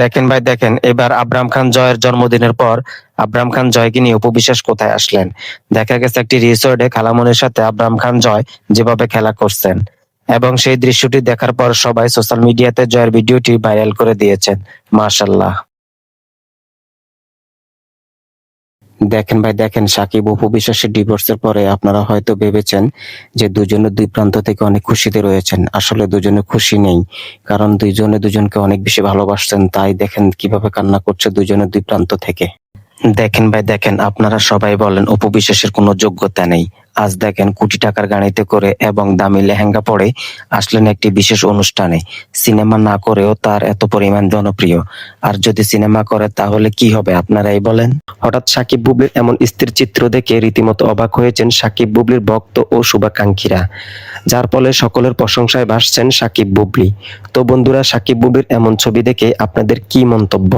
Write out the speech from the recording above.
দেখেন ভাই, দেখেন, এবার আব্রাম খান জয়ের জন্মদিনের পর আব্রাম খান জয়কে নিয়ে উপবিশ্বাস কোথায় আসলেন? দেখা গেছে একটি রিসোর্টে খালামনের সাথে আব্রাম খান জয় যেভাবে খেলা করছেন। এবং সেই দৃশ্যটি দেখার পর সবাই সোশ্যাল মিডিয়াতে জয়ের ভিডিওটি ভাইরাল করে দিয়েছেন। মাশাল্লাহ দেখেন ভাই, দেখেন, সাকিব অপু বিশ্বাসের ডিভোর্সের পরে আপনারা হয়তো ভেবেছেন যে দুজনে দুই প্রান্ত থেকে অনেক খুশিতে রয়েছেন। আসলে দুজনে খুশি নেই, কারণ দুইজনে দুজনকে অনেক বেশি ভালোবাসছেন। তাই দেখেন কীভাবে কান্না করছে দুজনে দুই প্রান্ত থেকে। দেখেন ভাই, দেখেন, আপনারা সবাই বলেন অপু বিশ্বাসের কোনো যোগ্যতা নেই। আজ দেখেন কোটি টাকার গাড়িতে করে এবং দামি লেহেঙ্গা পরে আসলেন একটি বিশেষ অনুষ্ঠানে। সিনেমা না করেও তার এত পরিমাণ জনপ্রিয়। আর যদি সিনেমা করে, তাহলে কি হবে, আপনারাই বলেন? হঠাৎ সাকিব বুবলির এমন স্থির চিত্র দেখে রীতিমতো অবাক হয়েছেন সাকিব বুবলির ভক্ত ও শুভাকাঙ্ক্ষীরা, যার ফলে সকলের প্রশংসায় ভাসছেন সাকিব বুবলি। তো বন্ধুরা, সাকিব বুবলির এমন ছবি দেখে আপনাদের কি মন্তব্য?